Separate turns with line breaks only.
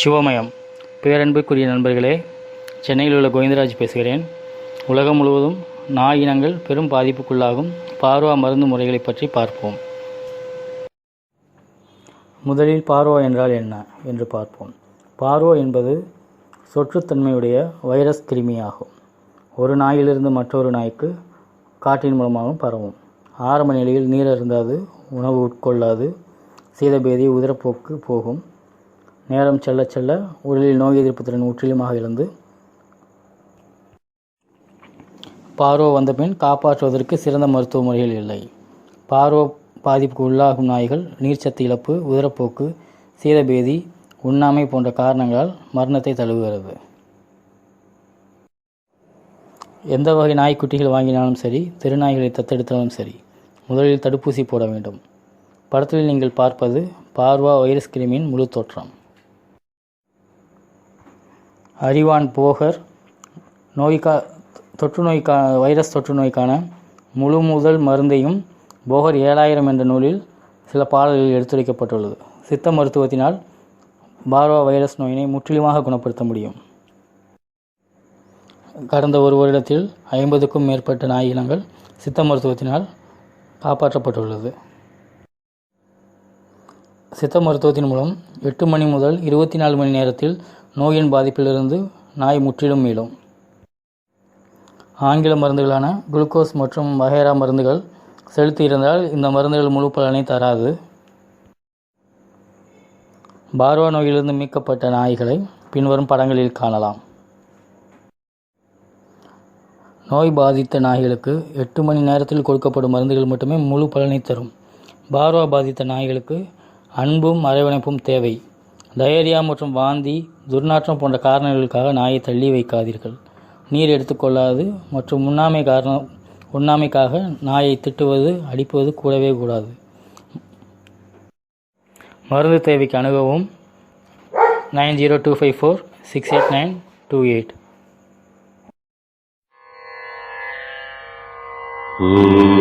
சிவமயம். பேரன்புக்குரிய நண்பர்களே சென்னையில் உள்ள கோவிந்தராஜ் பேசுகிறேன். உலகம் முழுவதும் நாய் இனங்கள் பெரும் பாதிப்புக்குள்ளாகும். பார்வா மருந்து முறைகளை பற்றி பார்ப்போம். முதலில் பார்வா என்றால் என்ன என்று பார்ப்போம். பார்வா என்பது சொற்றுத்தன்மையுடைய வைரஸ் கிருமியாகும். ஒரு நாயிலிருந்து மற்றொரு நாய்க்கு காற்றின் மூலமாகவும் பரவும். ஆரம்ப நிலையில் நீர் அருந்தாது உணவு உட்கொள்ளாது. சீதபேதி உதிரப்போக்கு போகும். நேரம் செல்ல செல்ல உடலில் நோய் எதிர்ப்பு திறன் முற்றிலுமாக இழந்து பார்வோ வந்தபின் காப்பாற்றுவதற்கு சிறந்த மருத்துவ முறைகள் இல்லை. பார்வோ பாதிப்புக்கு உள்ளாகும் நாய்கள் நீர்ச்சத்து இழப்பு உதிரப்போக்கு சீதபேதி உண்ணாமை போன்ற காரணங்களால் மரணத்தை தழுவுகிறது. எந்த வகை நாய்க்குட்டிகள் வாங்கினாலும் சரி தெருநாய்களை தத்தெடுத்தாலும் சரி முதலில் தடுப்பூசி போட வேண்டும். படத்தில் நீங்கள் பார்ப்பது பார்வா வைரஸ் கிருமியின் முழு தோற்றம். அறிவான் போகர் நோய்க்கா தொற்று நோய்க்கா வைரஸ் தொற்று நோய்க்கான முழு முதல் மருந்தையும் போகர் ஏழாயிரம் என்ற நூலில் சில பாடல்களில் எடுத்துரைக்கப்பட்டுள்ளது. சித்த மருத்துவத்தினால் பார்வா வைரஸ் நோயினை முற்றிலுமாக குணப்படுத்த முடியும். கடந்த ஒரு வருடத்தில் ஐம்பதுக்கும் மேற்பட்ட நாய் இனங்கள் சித்த மருத்துவத்தினால் காப்பாற்றப்பட்டுள்ளது. சித்த மருத்துவத்தின் மூலம் எட்டு மணி முதல் இருபத்தி நாலு மணி நேரத்தில் நோயின் பாதிப்பிலிருந்து நாய் முற்றிலும் மீளும். ஆங்கில மருந்துகளான குளுக்கோஸ் மற்றும் வகைரா மருந்துகள் செலுத்தி இருந்தால் இந்த மருந்துகள் முழு பலனை தராது. பார்வா நோயிலிருந்து மீட்கப்பட்ட நாய்களை பின்வரும் படங்களில் காணலாம். நோய் பாதித்த நாய்களுக்கு எட்டு மணி நேரத்தில் கொடுக்கப்படும் மருந்துகள் மட்டுமே முழு பலனை தரும். பார்வா பாதித்த நாய்களுக்கு அன்பும் அரவணைப்பும் தேவை. டயரியா மற்றும் வாந்தி துர்நாற்றம் போன்ற காரணங்களுக்காக நாயை தள்ளி வைக்காதீர்கள். நீர் எடுத்துக்கொள்ளாது மற்றும் உண்ணாமை காரணம் உண்ணாமைக்காக நாயை திட்டுவது அடிப்பது கூடவே கூடாது. மருந்து தேவைக்கு அணுகவும் nine zero two five four six eight nine two eight.
Mm-hmm.